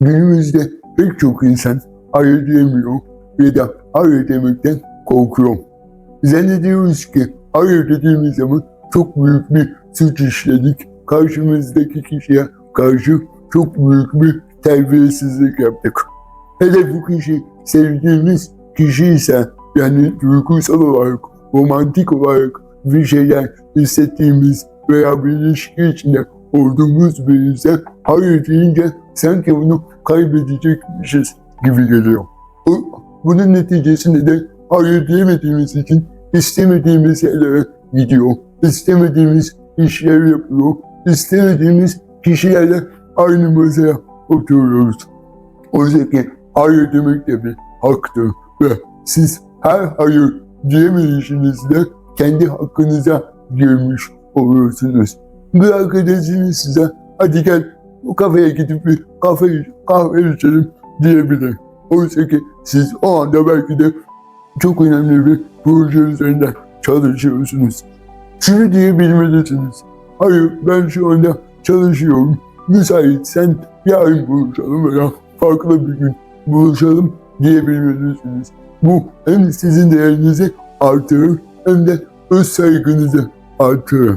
Günümüzde pek çok insan hayır diyemiyor ya da hayır demekten korkuyor. Zannediyoruz ki hayır dediğimiz zaman çok büyük bir suç işledik. Karşımızdaki kişiye karşı çok büyük bir terbiyesizlik yaptık. Hele bu kişi sevdiğimiz kişi ise yani duygusal olarak, romantik olarak bir şeyler hissettiğimiz veya bir ilişki içinde olduğumuz bir insan hayır deyince sanki bunu kaybedecekmişiz gibi geliyor. Bu- Bunun neticesinde de hayır diyemediğimiz için istemediğimiz yerlere gidiyor, istemediğimiz işler yapıyor, istemediğimiz kişilerle aynı masaya oturuyoruz. Oysa ki hayır demek de bir haktır ve siz her hayır diyemeyişinizde kendi hakkınıza girmiş oluyorsunuz. Bir arkadaşınız size hadi gel bu kafeye gidip bir kahve, kahve içelim diyebilir. Oysa ki siz o anda belki de çok önemli bir proje üzerinde çalışıyorsunuz. Şunu diyebilmelisiniz. Hayır ben şu anda çalışıyorum. Müsaitsen yarın buluşalım veya farklı bir gün buluşalım diyebilmelisiniz. Bu hem sizin değerinizi artırır hem de öz saygınızı artırır.